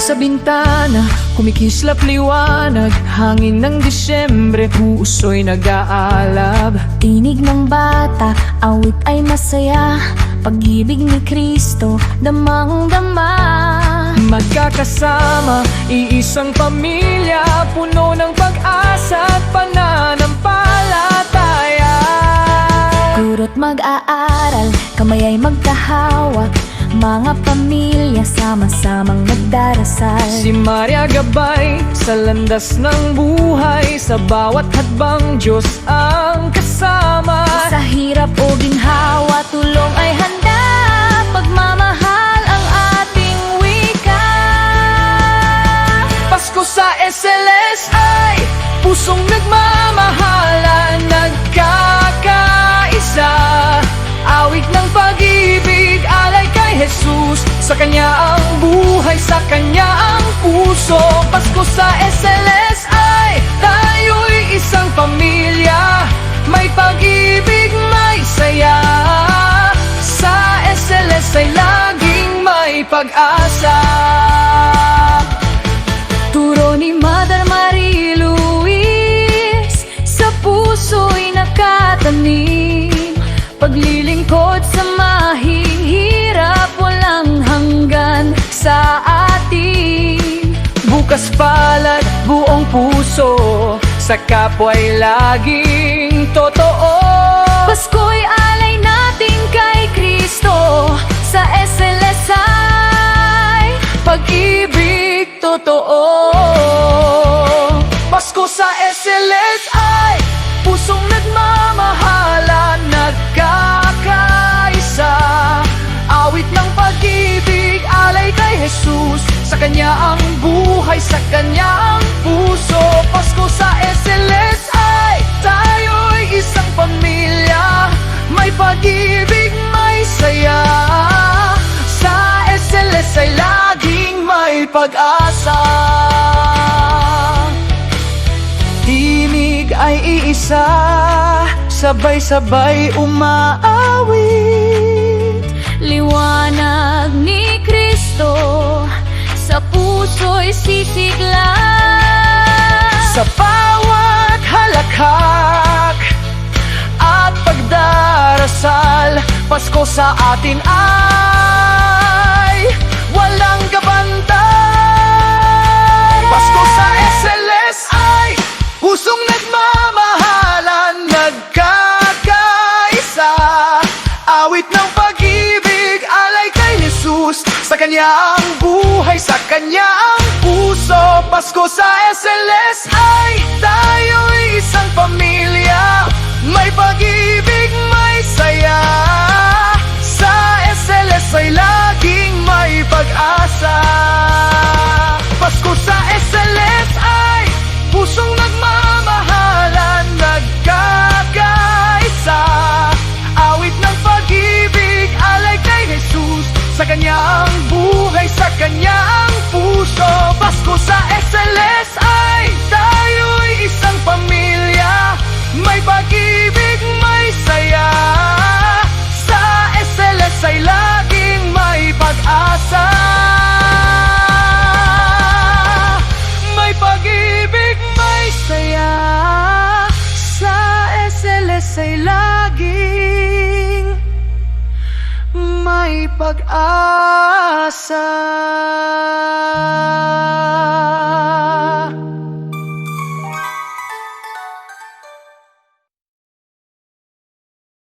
sa bintana, kumikislap liwanag Hangin ng Disyembre, puso'y nag-aalab. Tinig ng bata, awit ay masaya Pag-ibig ni Kristo, damang-dama. Magkakasama, iisang pamilya Puno ng pag-asa at pananampalataya. Kuro't mag-aaral, kamay ay magkahawak Mga pamilya sama-samang magdarasal Si Maria Gabay sa landas ng buhay Sa bawat hadbang Diyos ang kasama. Sa hirap o ginhawa, tulong ay handa kanya ang buhay, sa kanya ang puso. Pasko sa SLS ay tayo'y isang pamilya. May pag-ibig, may saya. Sa SLS ay laging may pag-asa puso Sa kapwa'y laging totoo. Pasko'y alay natin kay Kristo Sa SLS ay Pag-ibig totoo. Pasko sa SLS ay Pusong nagmamahala Nagkakaisa. Awit ng pag-ibig Alay kay Jesus. Sa kanya ang buhay Sa kanya ang puso. Pasko sa SLS ay Tayo'y isang pamilya. May pag-ibig, may saya. Sa SLS ay laging may pag-asa. Tinig ay iisa Sabay-sabay umaawit Liwanag puso'y sisigla. Sa bawat halakhak At pagdarasal Pasko sa atin ay Walang kabantay Pasko sa SLS ay Pusong nagmamahalan Nagkakaisa. Awit ng Jesus Sa kanya ang buhay Sa kanya ang puso. Pasko sa SLS ay Tayo'y isang pamilya. May pag-ibig, may saya. Sa SLS ay laging may pag-asa ang buhay Sa kanya ang puso Pasko sa SLS ay Tayo'y isang pamilya. May pag-ibig, may saya. Sa SLS ay laging may pag-asa. May pag-ibig, may saya. Sa SLS ay laging may pag-asa